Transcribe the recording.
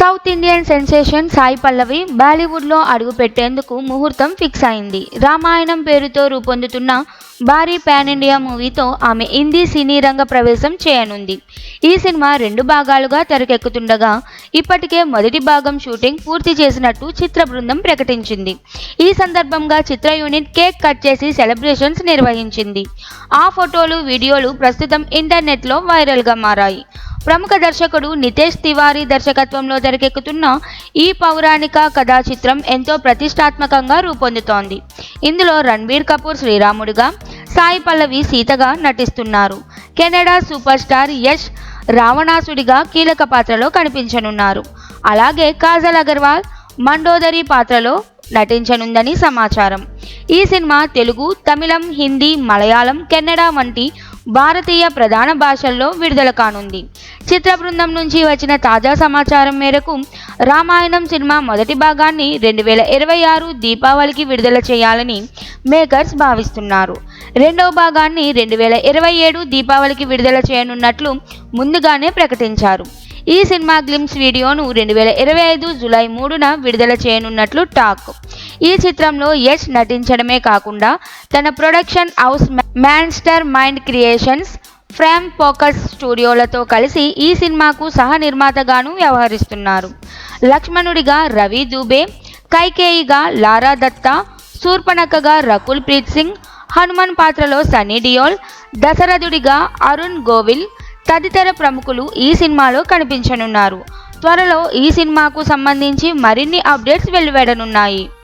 South Indian sensation Sai Pallavi బాలీవుడ్లో అడుగుపెట్టేందుకు ముహూర్తం ఫిక్స్ అయింది. రామాయణం పేరుతో రూపొందుతున్న భారీ పాన్ ఇండియా మూవీతో ఆమె హిందీ సినీ రంగ ప్రవేశం చేయనుంది. ఈ సినిమా రెండు భాగాలుగా తెరకెక్కుతుండగా ఇప్పటికే మొదటి భాగం షూటింగ్ పూర్తి చేసినట్టు చిత్ర బృందం ప్రకటించింది. ఈ సందర్భంగా చిత్ర యూనిట్ కేక్ కట్ చేసి సెలబ్రేషన్స్ నిర్వహించింది. ఆ ఫోటోలు వీడియోలు ప్రస్తుతం ఇంటర్నెట్లో వైరల్గా మారాయి. ప్రముఖ దర్శకుడు నితేష్ తివారీ దర్శకత్వంలో తెరకెక్కుతున్న ఈ పౌరాణిక కథా చిత్రం ఎంతో ప్రతిష్టాత్మకంగా రూపొందుతోంది. ఇందులో రణబీర్ కపూర్ శ్రీరాముడిగా సాయి పల్లవి సీతగా నటిస్తున్నారు. కెనడా సూపర్ స్టార్ యష్ రావణాసుడిగా కీలక పాత్రలో కనిపించనున్నారు. అలాగే కాజల్ అగర్వాల్ మండోదరి పాత్రలో నటించనుందని సమాచారం. ఈ సినిమా తెలుగు తమిళం హిందీ మలయాళం కెన్నడ వంటి భారతీయ ప్రధాన భాషల్లో విడుదల కానుంది. చిత్ర బృందం నుంచి వచ్చిన తాజా సమాచారం మేరకు రామాయణం సినిమా మొదటి భాగాన్ని రెండు వేల ఇరవై ఆరు దీపావళికి విడుదల చేయాలని మేకర్స్ భావిస్తున్నారు. రెండవ భాగాన్ని రెండు వేల ఇరవై ఏడు దీపావళికి విడుదల చేయనున్నట్లు ముందుగానే ప్రకటించారు. ఈ సినిమా గ్లిమ్స్ వీడియోను రెండు వేల ఇరవై ఐదు జులై మూడున విడుదల చేయనున్నట్లు టాక్. ఈ చిత్రంలో యష్ నటించడమే కాకుండా తన production house Monster Mind Creations Frame Focus స్టూడియోలతో కలిసి ఈ సినిమాకు సహ నిర్మాతగాను వ్యవహరిస్తున్నారు. లక్ష్మణుడిగా రవి దూబే కైకేయిగా లారా దత్తా శూర్పణఖగా రకుల్ ప్రీత్ సింగ్ హనుమాన్ పాత్రలో సన్నీ డియోల్ దశరథుడిగా అరుణ్ గోవిల్ తదితర ప్రముఖులు ఈ సినిమాలో కనిపించనున్నారు. త్వరలో ఈ సినిమాకు సంబంధించి మరిన్ని అప్డేట్స్ వెలువడనున్నాయి.